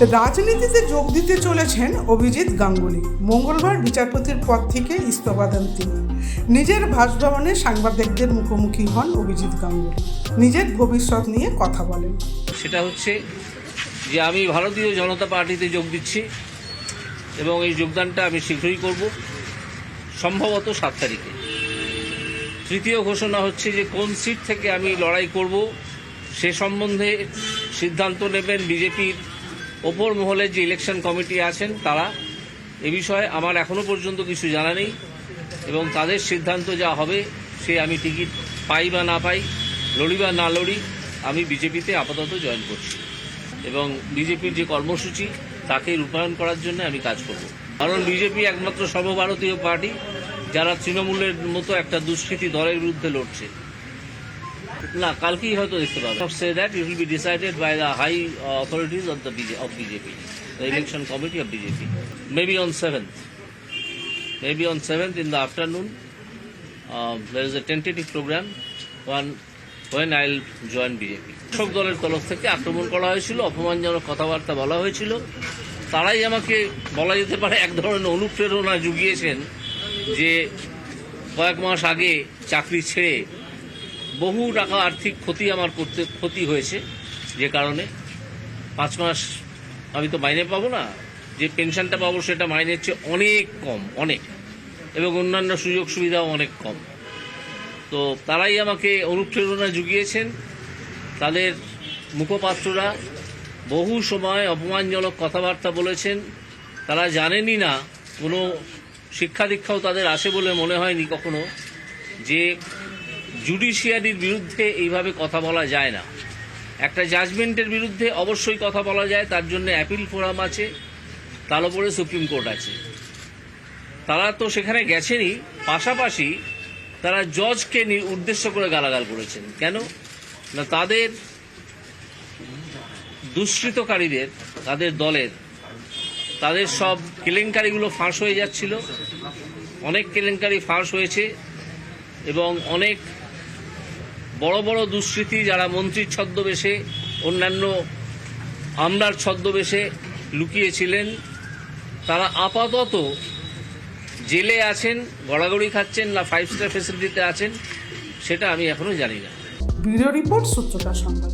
রাজনীতিতে যোগ দিতে চলেছেন অভিজিৎ গাঙ্গুলি। মঙ্গলবার বিচারপতির পদ থেকে ইস্তফা দেন তিনি। নিজের বাসভবনে সাংবাদিকদের মুখোমুখি হন অভিজিৎ গাঙ্গুলি। নিজের ভবিষ্যৎ নিয়ে কথা বলেন। সেটা হচ্ছে যে আমি ভারতীয় জনতা পার্টিতে যোগ দিচ্ছি এবং এই যোগদানটা আমি শীঘ্রই করব, সম্ভবত সাত তারিখে। তৃতীয় ঘোষণা হচ্ছে যে কোন সিট থেকে আমি লড়াই করব সে সম্বন্ধে সিদ্ধান্ত নেবেন বিজেপির ওপর মহলের যে ইলেকশন কমিটি আছেন তারা, এ বিষয়ে আমার এখনও পর্যন্ত কিছু জানা নেই এবং তাদের সিদ্ধান্ত যা হবে সে আমি টিকিট পাই বা না পাই, লড়ি বা না লড়ি, আমি বিজেপিতে আপাতত জয়েন করছি এবং বিজেপির যে কর্মসূচি তাকে রূপায়ণ করার জন্য আমি কাজ করব। কারণ বিজেপি একমাত্র সর্বভারতীয় পার্টি, যারা তৃণমূলের মতো একটা দুষ্কৃতী দলের বিরুদ্ধে লড়ছে। না কালকেই হয়তো দেখতে পাবো। Say that it will be decided by the high authorities of the of BJP the election committee of BJP maybe on seventh maybe on 7th in the afternoon uh, there is a tentative program one when I'll join BJP শাসক দলের তরফ থেকে আক্রমণ করা হয়েছিল অপমানজনক কথাবার্তা বলা হয়েছিল। তারাই আমাকে বলা যেতে পারে এক ধরনের অনুপ্রেরণা জুগিয়েছেন যে কয়েক মাস আগে চাকরি ছেড়ে বহু টাকা আর্থিক ক্ষতি আমার করতে, ক্ষতি হয়েছে যে কারণে। পাঁচ মাস আমি তো মাইনে পাবো না, যে পেনশনটা পাবো সেটা মাইনের চেয়ে অনেক কম, অনেক। এবং অন্যান্য সুযোগ সুবিধাও অনেক কম। তো তারাই আমাকে অনুপ্রেরণা জুগিয়েছেন। তাদের মুখপাত্ররা বহু সময় অপমানজনক কথাবার্তা বলেছেন। তারা জানেনই না, কোনো শিক্ষা দীক্ষাও তাদের আসে বলে মনে হয়নি কখনো, যে জুডিশিয়ারির বিরুদ্ধে এইভাবে কথা বলা যায় না। একটা জাজমেন্টের বিরুদ্ধে অবশ্যই কথা বলা যায়, তার জন্য অ্যাপিল ফোরাম আছে, তার উপরে সুপ্রিম কোর্ট আছে। তারা তো সেখানে গেছেনই, পাশাপাশি তারা জজকে উদ্দেশ্য করে গালাগাল করেছেন। কেন? না তাদের দুষ্কৃতকারীদের, তাদের দলের, তাদের সব কেলেঙ্কারিগুলো ফাঁস হয়ে যাচ্ছিল। অনেক কেলেঙ্কারি ফাঁস হয়েছে এবং অনেক বড় বড় দুষ্কৃতি, যারা মন্ত্রীর ছদ্মবেশে, অন্যান্য আমলার ছদ্মবেশে লুকিয়েছিলেন, তারা আপাতত জেলে আছেন, গড়াগড়ি খাচ্ছেন না ফাইভ স্টার ফেসিলিটিতে আছেন, সেটা আমি এখনও জানি না। ব্যুরো রিপোর্ট সূত্রটা সংবাদ।